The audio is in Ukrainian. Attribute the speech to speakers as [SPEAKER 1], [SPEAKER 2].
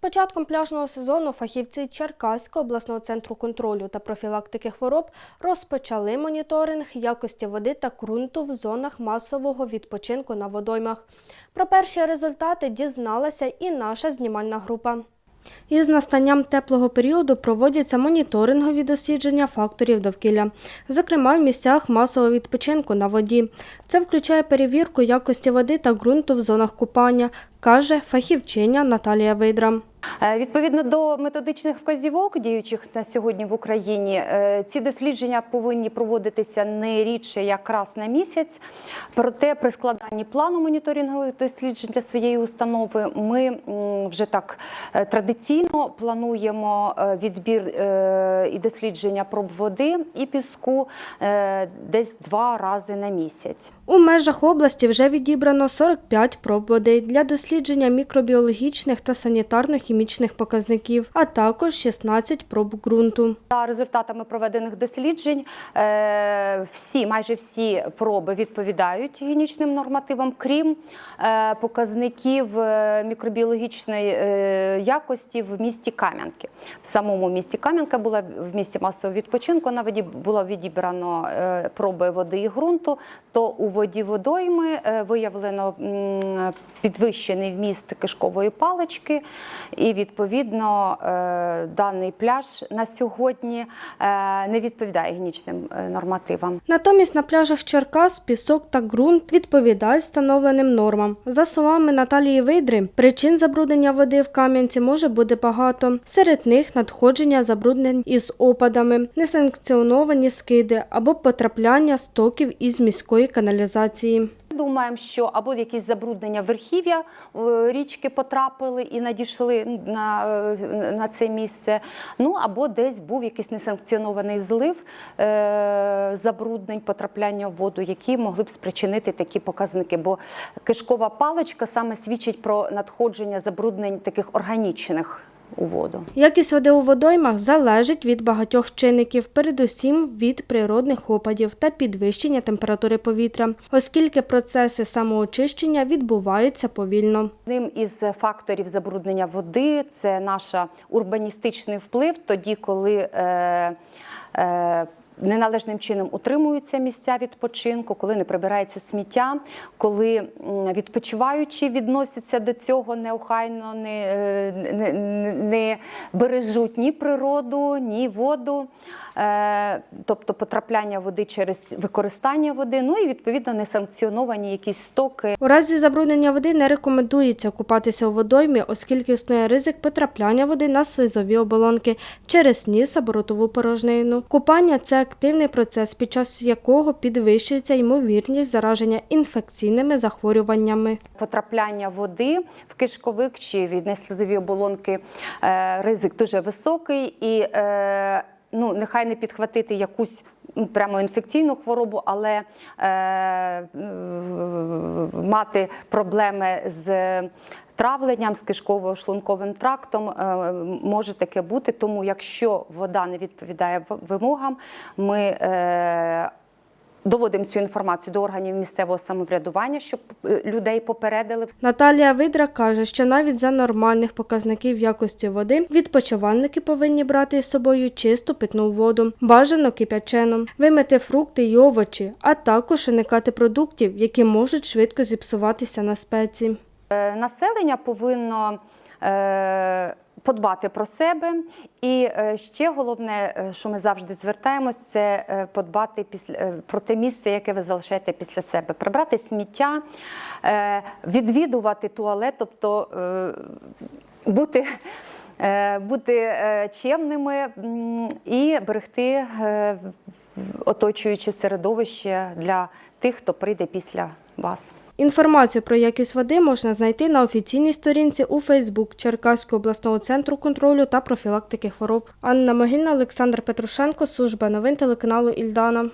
[SPEAKER 1] початком пляжного сезону фахівці Черкаського обласного центру контролю та профілактики хвороб розпочали моніторинг якості води та ґрунту в зонах масового відпочинку на водоймах. Про перші результати дізналася і наша знімальна група. Із настанням теплого періоду проводяться моніторингові дослідження факторів довкілля, зокрема в місцях масового відпочинку на воді. Це включає перевірку якості води та ґрунту в зонах купання, каже фахівчиня Наталія Видра.
[SPEAKER 2] Е, Відповідно до методичних вказівок, діючих на сьогодні в Україні, е, ці дослідження повинні проводитися не рідше як раз на місяць. Проте при складанні плану моніторингових досліджень для своєї установи ми вже так е, традиційно плануємо відбір і дослідження проб води і піску десь два рази на місяць.
[SPEAKER 1] У межах області вже відібрано 45 проб води для дослідження мікробіологічних та санітарно-хімічних показників, а також 16 проб ґрунту.
[SPEAKER 2] За результатами проведених досліджень, е, всі, майже всі проби відповідають гігієнічним нормативам, крім е, показників е, мікробіологічної якості в місті Кам'янки. В самому місті Кам'янка була в місті масового відпочинку. На воді було відібрано проби води і ґрунту. То у воді водойми виявлено м, підвищений вміст кишкової палички, і відповідно е, даний пляж на сьогодні е, не відповідає гігієнічним е, нормативам.
[SPEAKER 1] Натомість на пляжах Черкас пісок та ґрунт відповідають встановленим нормам. За словами Наталії Видри, причин забруднення води в Кам'янці може бути багато. Серед них надходження забруднень із опадами, несанкціоновані скиди або потрапляння стоків із міської каналізації.
[SPEAKER 2] Думаємо, що або якісь забруднення верхів'я е, річки потрапили і надійшли на, е, на це місце. Ну або десь був якийсь несанкціонований злив е, забруднень, потрапляння в воду, які могли б спричинити такі показники. Бо кишкова паличка саме свідчить про надходження забруднень таких органічних у воду.
[SPEAKER 1] Якість води у водоймах залежить від багатьох чинників, передусім від природних опадів та підвищення температури повітря, оскільки процеси самоочищення відбуваються повільно.
[SPEAKER 2] Одним із факторів забруднення води це наш урбаністичний вплив, тоді, коли е, е, неналежним чином утримуються місця відпочинку, коли не прибирається сміття, коли відпочиваючі відносяться до цього неохайно, не, е, не, не, не бережуть ні природу, ні воду. Е, тобто потрапляння води через використання води, ну і відповідно несанкціоновані якісь стоки.
[SPEAKER 1] У разі забруднення води не рекомендується купатися у водоймі, оскільки існує ризик потрапляння води на слизові оболонки через ніс або ротову порожнину. Купання це активний процес, під час якого підвищується ймовірність зараження інфекційними захворюваннями.
[SPEAKER 2] потрапляння води в кишковик чи від неслізові оболонки е, ризик дуже високий і е, ну, нехай не підхватити якусь прямо інфекційну хворобу, але е, мати проблеми з травленням, з кишково-шлунковим трактом е, може таке бути. Тому якщо вода не відповідає вимогам, ми е, доводимо цю інформацію до органів місцевого самоврядування, щоб е, людей попередили.
[SPEAKER 1] Наталія Видра каже, що навіть за нормальних показників якості води відпочивальники повинні брати із собою чисту питну воду, бажано кипячену, вимити фрукти й овочі, а також уникати продуктів, які можуть швидко зіпсуватися на спеці.
[SPEAKER 2] Е, Населення повинно е, подбати про себе. І е, ще головне, е, що ми завжди звертаємось, це е, подбати після про те місце, яке ви залишаєте після себе. Прибрати сміття, відвідувати туалет, тобто бути. Бути чемними і берегти оточуюче середовище для тих, хто прийде після вас.
[SPEAKER 1] Інформацію про якість води можна знайти на офіційній сторінці у Фейсбук Черкаського обласного центру контролю та профілактики хвороб. Анна Могильна, Олександр Петрушенко, служба новин телеканалу Ільдана.